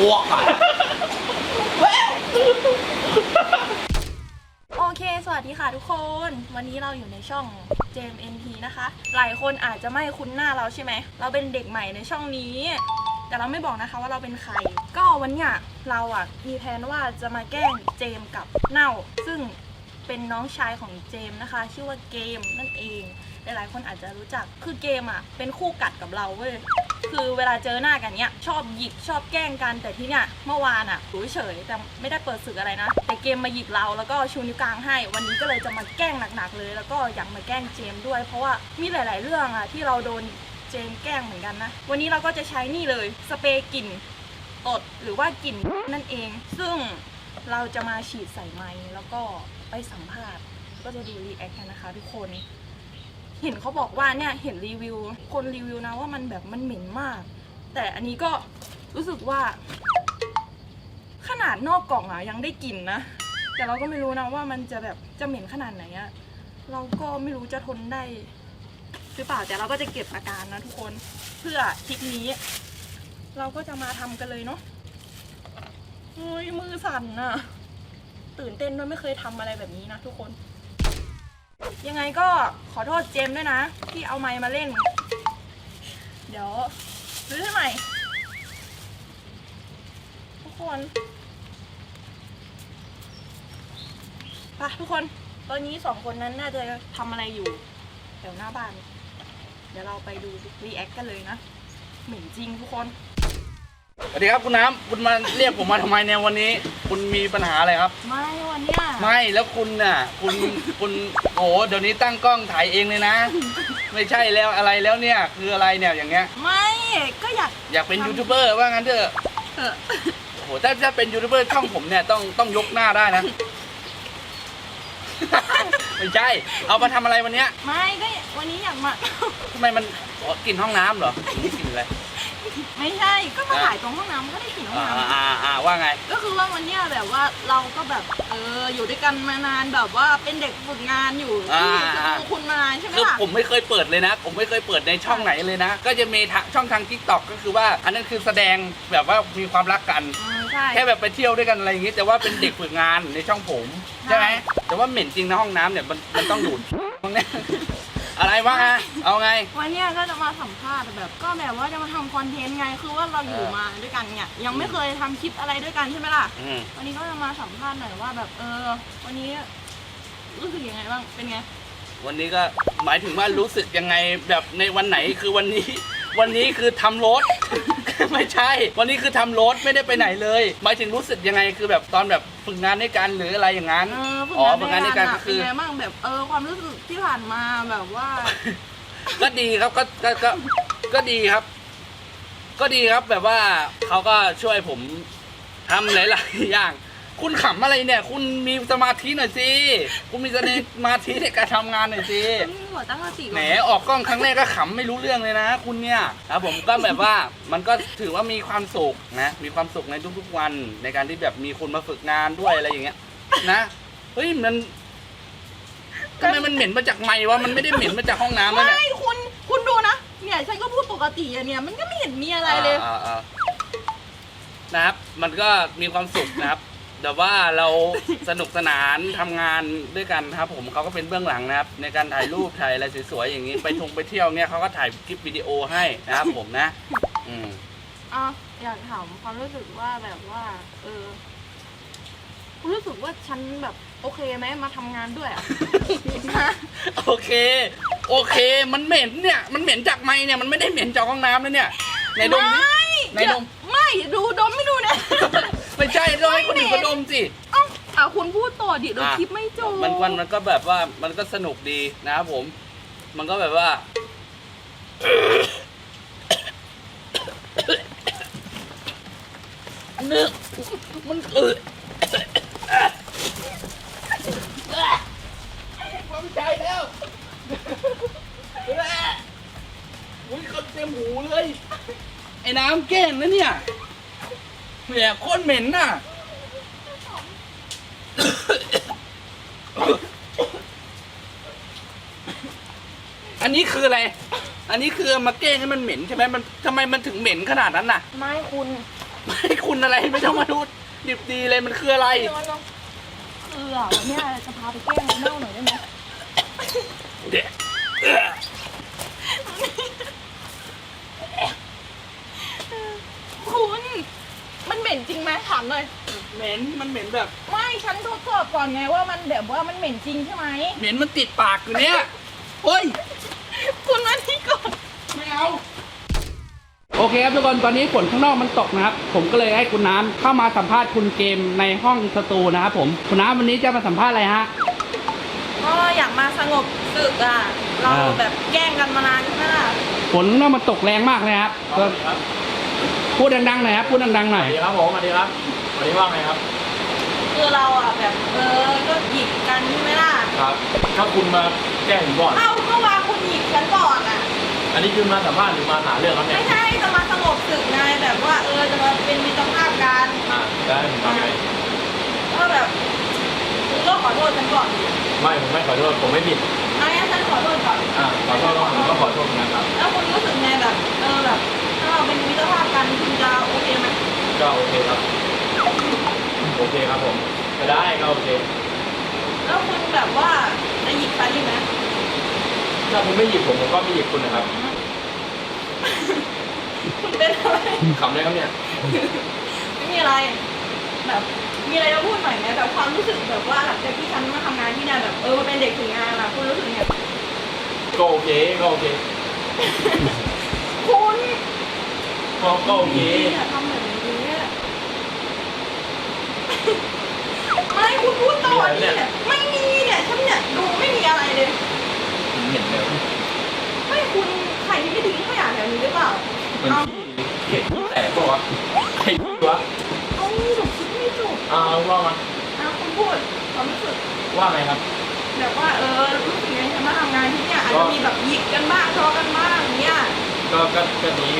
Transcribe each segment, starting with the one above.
อ้วกอะ โอเค สวัสดีค่ะทุกคน วันนี้เราอยู่ในช่อง JMNT นะคะ หลายคนอาจจะไม่คุ้นหน้าเราใช่ไหม เราเป็นเด็กใหม่ในช่องนี้ แต่เราไม่บอกนะคะว่าเราเป็นใคร ก็วันเนี้ยเราอะมีแผนว่าจะมาแกล้งเจมกับเน่า ซึ่งเป็นน้องชายของเจมนะคะ ชื่อว่าเกมนั่นเอง หลายๆคนอาจจะรู้จัก คือเกมอะ เป็นคู่กัดกับเราเว้ย คือเวลาเจอหน้ากันเนี้ยชอบหยิกชอบแกล้งกันแต่ที่เนี้ยเมื่อวานอะอยู่เฉยแต่ไม่ได้เปิดศึกอะไรนะ แต่เกมมาหยิกเราแล้วก็ชูนิ้วกลางให้ วันนี้ก็เลยจะมาแกล้งหนักๆเลย แล้วก็อยากมาแกล้งเจมด้วย เพราะว่ามีหลาย ๆ เรื่องอะที่เราโดนเจมแกล้งเหมือนกันนะ วันนี้เราก็จะใช้นี่เลยสเปรย์กลิ่นตดหรือว่ากลิ่นนั่นเอง ซึ่งเราจะมาฉีดใส่ไม้แล้วก็ไปสัมภาษณ์ก็จะดูรีแอคกันนะคะทุกคน เห็นเขาบอกว่าเนี่ยเห็นรีวิว คนรีวิวนะว่ามันแบบมันเหม็นมาก แต่อันนี้ก็รู้สึกว่า ขนาดนอกกล่องอะยังได้กลิ่นนะ แต่เราก็ไม่รู้นะว่ามันจะแบบจะเหม็นขนาดไหนอะเราก็ไม่รู้จะทนได้หรือเปล่าแต่เราก็จะเก็บอาการนะทุกคนเพื่อทริปนี้ เราก็จะมาทำกันเลยเนาะเฮ้ยมือสั่นอะตื่นเต้นด้วยไม่เคยทำอะไรแบบนี้นะทุกคน ยังไงก็ขอโทษเจมส์ด้วยนะ ที่เอาไมค์มาเล่น เดี๋ยวซื้อให้ใหม่ ทุกคนไปทุกคน ตอนนี้สองคนนั้นน่าจะทำอะไรอยู่แถวหน้าบ้าน เดี๋ยวเราไปดูรีแอคกันเลยนะเหม็นจริงทุกคน สวัสดีครับคุณน้ำคุณมาเรียกผมมาทำไมเนี่ยวันนี้ คุณมีปัญหาอะไรครับ ไม่วันเนี้ยไม่แล้วคุณน่ะ คุณคุณโอ้โหเดี๋ยวนี้ตั้งกล้องถ่ายเองเลยนะ ไม่ใช่แล้วอะไรแล้วเนี่ยคืออะไรเนี่ยอย่างเงี้ย ไม่ก็อยากอยากเป็นยูทูบเบอร์ว่างั้นเถอะเออโอ้โหถ้าถ้าเป็นยูทูบเบอร์ช่องผมเนี่ยต้องต้องยกหน้าได้นะ ไม่ใช่ เอามาทำอะไรวันเนี้ยไม่ก็วันนี้อยากมา ทำไมมันอ๋อกลิ่นห้องน้ำเหรอนี่กลิ่นอะไร ไม่ใช่ก็มาถ่ายตรงห้องน้ำมันก็ได้กลิ่นห้องอ่าน้ำอ่าอ่าว่าไงก็คือว่าวันเนี้ยแบบว่าเราก็แบบเอออยู่ด้วยกันมานานแบบว่าเป็นเด็กฝึกงานอยู่อ่าที่จะดูคุณมานานใช่ไหมคือล่ะ ผมไม่เคยเปิดเลยนะ ผมไม่เคยเปิดในช่องไหนเลยนะ ก็จะมีทางช่องทางทิกตอกก็คือว่า อันนั้นคือแสดงแบบว่ามีความรักกัน อืมใช่ แค่แบบไปเที่ยวด้วยกันอะไรอย่างงี้แต่ว่าเป็นเด็กฝึกงานในช่องผม ใช่ใช่ไหมแต่ว่าเหม็นจริงนะห้องน้ำเนี่ยมันมันต้องดูดตรงเนี้ย อะไรวะไงเอาไง วันเนี้ยก็จะมาสัมภาษณ์แบบ ก็แบบว่าจะมาทำคอนเทนต์ไง คือว่าเราอยู่เออมาด้วยกันเนี่ยยังไม่เคยทำคลิปอะไรด้วยกันใช่ไหมล่ะ อืมวันนี้ก็จะมาสัมภาษณ์หน่อยว่าแบบเออ วันนี้รู้สึกยังไงบ้าง เป็นไง วันนี้ก็หมายถึงว่ารู้สึกยังไงแบบในวันไหนคือวันนี้ วันนี้คือทำรถ ไม่ใช่ วันนี้คือทำรถไม่ได้ไปไหนเลยหมายถึงรู้สึกยังไงคือแบบตอนแบบฝึกงานด้วยกันหรืออะไรอย่างนั้นเออฝึกอ๋องานฝึกงานด้วยกันอะก็คือเป็นไงบ้างแบบเออความรู้สึกที่ผ่านมาแบบว่า ก็ดีครับก็ก็ก็ก็ดีครับ ก็ดีครับแบบว่าเขาก็ช่วยผมทำหลาย ๆ อย่าง คุณขำอะไรเนี่ย คุณมีสมาธิหน่อยสิ คุณมีสมาธิในการทำงานหน่อยสิหัวตั้งสติแหมออกกล้องครั้งแรกก็ขำไม่รู้เรื่องเลยนะ คุณเนี่ยครับผมก็แบบว่ามันก็ถือว่ามีความสุขนะ มีความสุขในทุกๆวัน ในการที่แบบมีคนมาฝึกงานด้วยอะไรอย่างเงี้ย นะเฮ้ยมันทำไมมันเหม็นมาจากไม้วะมันไม่ได้เหม็นมาจากห้องน้ำแล้วเนี่ยไม่คุณคุณดูนะเนี่ยฉันก็พูดปกติอะเนี่ยมันก็ไม่เห็นมีอะไรเลย อ่าอ่าอ่านะครับ มันก็มีความสุขนะครับ แต่ว่าเราสนุกสนานทำงานด้วยกันครับ ผมเขาก็เป็นเบื้องหลังนะครับ ในการถ่ายรูปถ่ายอะไรสวยๆอย่างนี้ไปทงไปเที่ยวเนี่ยเขาก็ถ่ายคลิปวิดีโอให้นะครับ ผมนะ อืม อะอยากถามความรู้สึกว่าแบบว่า เออคุณรู้สึกว่าฉันแบบโอเคไหมมาทำงานด้วยอะโอเค โอเค มันเหม็นเนี่ย มันเหม็นจากไม้เนี่ย มันไม่ได้เหม็นจากห้องน้ำนะเนี่ย ในดมดิไม่ไหนดมไม่ดูดมไม่ดูเนี่ย ไม่ใช่ต้องให้คนอื่นเขาดมสิเอ้าอะคุณพูดต่อดิเดี๋ยวอะคลิปไม่จบมันมันมันก็แบบว่ามันก็สนุกดีนะครับผม มันก็แบบว่าอันนึงมันเออความใจแล้วอุ้ยเขาเต็มหูเลย ไอ้น้ำแกล้งนะเนี่ย แหมโคตรเหม็นน่ะ อันนี้คืออะไร อันนี้คือมาแกล้งให้มันเหม็นใช่ไหมมันทำไมมันถึงเหม็นขนาดนั้นน่ะ ไม่คุณไม่คุณอะไรไม่ต้องมาดูดิบดีเลยมันคืออะไรเดี๋ยวมันลองคืออะวันเนี้ยจะพาไปแกล้งเน่าหน่อยได้ไหมเด็ก คุณ มันเห ม็นจริงไหมถามหน่อย เหม็นมันเหม็นแบบ ไม่ฉันทดสอบก่อนไงว่ามันแบบว่ามันเหม็นจริงใช่ไหม เหม็นมันติดปากอยู่เนี่ยเฮ้ย คุณมาที่ก่อน ไม่เอา โอเคครับทุกคนตอนนี้ฝนข้างนอกมันตกนะครับ ผมก็เลยให้คุณน้ำเข้ามาสัมภาษณ์คุณเกมในห้องสตูนะครับผม คุณน้ำวันนี้จะมาสัมภาษณ์อะไรฮะ ก็อยากมาสงบศึกอะ เราอ่า แบบแกล้งกันมานานใช่ไหมล่ะ ฝนข้างนอกมันตกแรงมากเลยครับก็ พูดดังๆหน่อยครับ พูดดังๆหน่อย สวัสดีครับผมสวัสดีครับวันนี้ว่าไงครับ คือเราอะแบบเออ ก็หยิกกันใช่ไหมล่ะ ครับถ้าคุณมาแกล้งผมก่อน เอ้าเมื่อวานคุณหยิกฉันก่อนอะ อันนี้คือมาสัมภาษณ์หรือมาหาเรื่องครับเนี่ไม่ยใช่จะมาสงบศึกไงแบบว่าเออจะมาเป็นมิตรภาพกันอ่าได้ผมทำไงก็แบบคุณก็ขอโทษฉันก่อนไม่ผมไม่ขอโทษผมไม่ผิดอันนี้ฉันขอโทษก่อน อ่าขอโทษก็ผมก็ขอโทษเหมือนกันครับ แล้วคุณรู้สึกไงแบบเออแบบถ้า เราเป็นมิตรภาพกันคุณจะโอเคไหมก็โอเคครับ โอเคครับผมก็ได้ก็โอเค แล้วคุณแบบว่าจะหยิกฉันอีกไหมถ้าคุณไม่หยิบผมผมก็ไม่หยิบคุณนะครับคุณเป็นอะไรขำเลยครับเนี่ย ไม่มีอะไร แบบ มีอะไรจะพูดหน่อยไหมแบบความรู้สึกแบบว่าหลังจากที่ฉันมาทำงานที่เนี่ยแบบเออมาเป็นเด็กถึงงานอะคุณรู้สึกไงก็โอเคก็โอเคคุณ ก็ก็โอเคอย่าทำแบบนี้ไม่คุณพูดต่อดิเนี่ยไม่มีเนี่ยฉันเนี่ยดูไม่มีอะไรเลย ผมเห็นเลยไม่คุณใครที่ไม่ทิ้งขยะแถวนี้หรือเปล่ามันเอาเห็นแต่ปะวะใครวะเอาหนูคิดไม่ถูกอ่าว่ามานะคุณพูดความรู้สึกว่าไงครับ แบบว่าเออรู้สึกไงฉันมาทำงานที่เนี่ยอาจจะมีแบบหยิกกันบ้างทะเลาะกันบ้างอย่างเนี่ยก็ก็ก็นี้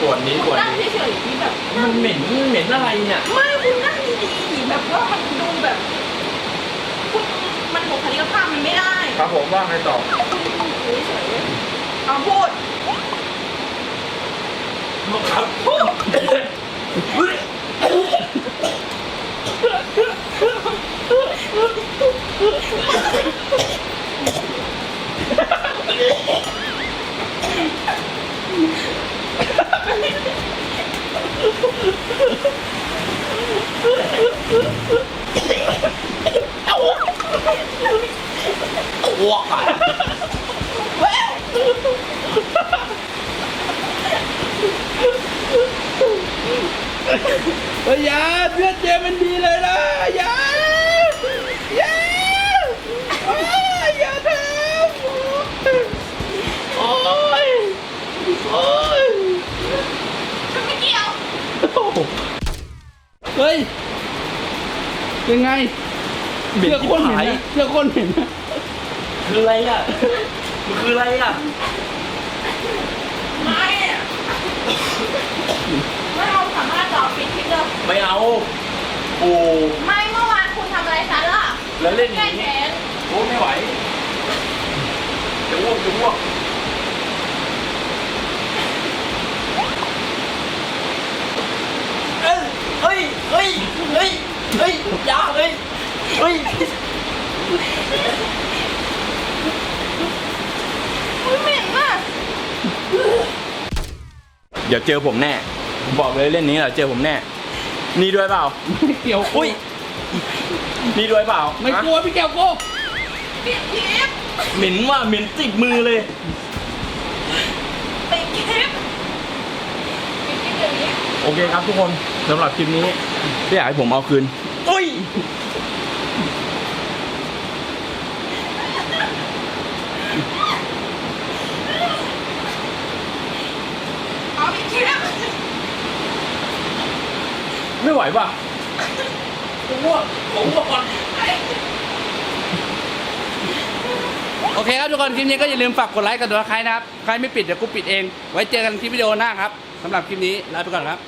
ปวดนี้ปคุวณดนั่งนี้เฉยๆที่แบบมันเหม็นเหม็นอะไรเนี่ยไม่คุณนั่งดีๆแบบว่ามันดูแบบคุณมันบุคลิกภาพมันไม่ได้ครับผมว่าไงต่อคุณเฉยๆเอาพูดครับพูด อ้วกอะเฮ้ยยาเลือดเจมันดีเลยนะยายาโอ้ยอย่าทำโอ้ยโอ้ยไม่เกี่ยวเฮ้ยเป็นไงเสื้อคนเห็นนะเสื้อคนเห็นนะ คืออะไรอะมันคืออะไรอะไม่อะไม่เอาสามารถตอบปิดคลิปเลยไม่เอา โอ้ไม่เมื่อวานคุณทำอะไรฉันล่ะแล้วเล่นอแก้ย่างแขนี้นโอ้ไม่ไหวจะอ้วกจะอ้วกเอ้ยเฮ้ยเฮ้ยเฮ้ยเฮ้ยอยาเฮ้ยเฮ้ยอุ้ยเหม็นมาก เดี๋ยวเจอผมแน่ผมบอกเลยเล่นนี้แหละเจอผมแน่ นี่ด้วยเปล่าไม่เกี่ยวอุ้ย นี่ด้วยเปล่าไม่ฮะกลัวพี่แก้วโก้ปิดคลิปเหม็นว่ะเหม็นติดมือเลยปิดคลิปปิดคลิปเดี๋ยวนี้ โอเคครับทุกคนสำหรับคลิปนี้ไม่อยากให้ผมเอาคืนอุ้ย เอาปิดคลิป ไม่ไหวป่ะผมอ้วกผมอ้วกก่อนโอเคครับทุกคนคลิปนี้ก็อย่าลืมฝากกดไลค์กับตัวใครนะครับ ใครไม่ปิดเดี๋ยวกูปิดเอง ไว้เจอกันคลิปวิดีโอหน้าครับสำหรับคลิปนี้ลาไปก่อนครับ